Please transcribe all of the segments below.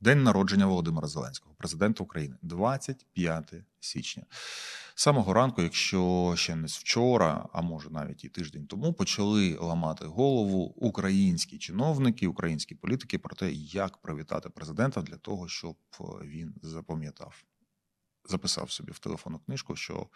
День народження Володимира Зеленського, президента України, 25 січня. Самого ранку, якщо ще не вчора, а може навіть і тиждень тому, почали ламати голову українські чиновники, українські політики про те, як привітати президента для того, щоб він запам'ятав. Записав собі в телефонну книжку, що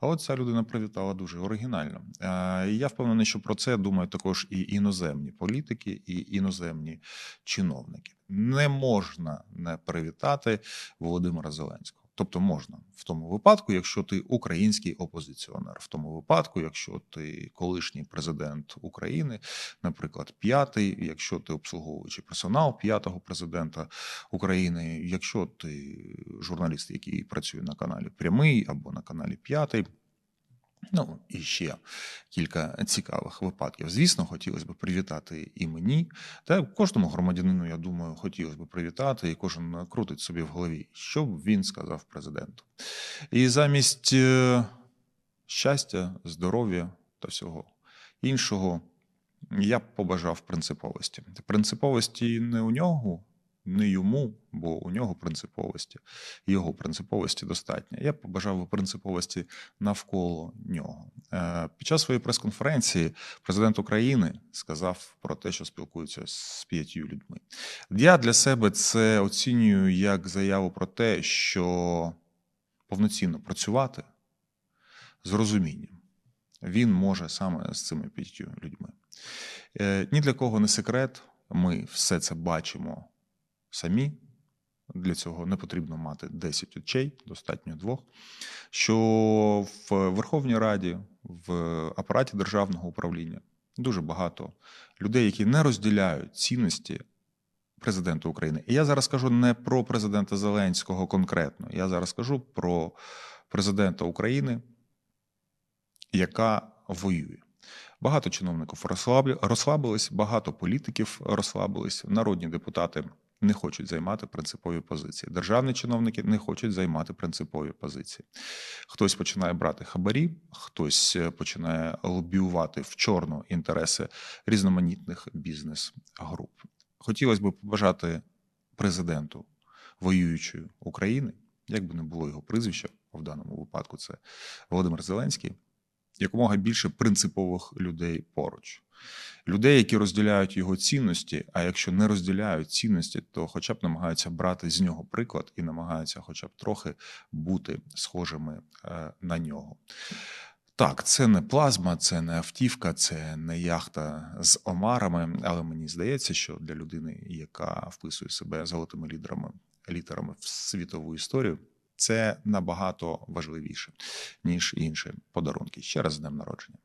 а от ця людина привітала дуже оригінально. Е, і я впевнений, що про це думають також і іноземні політики, і іноземні чиновники. Не можна не привітати Володимира Зеленського. Тобто можна в тому випадку, якщо ти український опозиціонер, в тому випадку, якщо ти колишній президент України, наприклад, п'ятий, якщо ти обслуговуючий персонал п'ятого президента України, якщо ти журналіст, який працює на каналі Прямий або на каналі П'ятий. Ну і ще кілька цікавих випадків. Звісно, хотілося б привітати і мені, та кожному громадянину, я думаю, хотілося б привітати, і кожен крутить собі в голові, що б він сказав президенту. І замість е, щастя, здоров'я та всього іншого, я б побажав принциповості. Принциповості не у нього, не йому, бо у нього принциповості, його принциповості достатньо. Я побажав принциповості навколо нього. Е, Під час своєї прес-конференції президент України сказав про те, що спілкується з п'ятью людьми. Я для себе це оцінюю як заяву про те, що повноцінно працювати з розумінням він може саме з цими п'ятью людьми. Е, Ні для кого не секрет. Ми все це бачимо самі. Для цього не потрібно мати 10 очей, достатньо двох. Що в Верховній Раді, в апараті державного управління дуже багато людей, які не розділяють цінності президента України. І я зараз кажу не про президента Зеленського конкретно. Я зараз кажу про президента України, яка воює. Багато чиновників розслабились, багато політиків розслабились, народні депутати не хочуть займати принципові позиції. Державні чиновники не хочуть займати принципові позиції. Хтось починає брати хабарі, хтось е, починає лобіювати в чорну інтереси різноманітних бізнес-груп. Хотілося б побажати президенту воюючої України, як би не було його прізвища, в даному випадку це Володимир Зеленський, якомога більше принципових людей поруч. Людей, які розділяють його цінності, а якщо не розділяють цінності, то хоча б намагаються брати з нього приклад і намагаються хоча б трохи бути схожими е, на нього. Так, це не плазма, це не автівка, це не яхта з омарами, але мені здається, що для людини, яка вписує себе золотими лідерами, літерами в світову історію, це набагато важливіше, ніж інші подарунки. Ще раз з днем народження.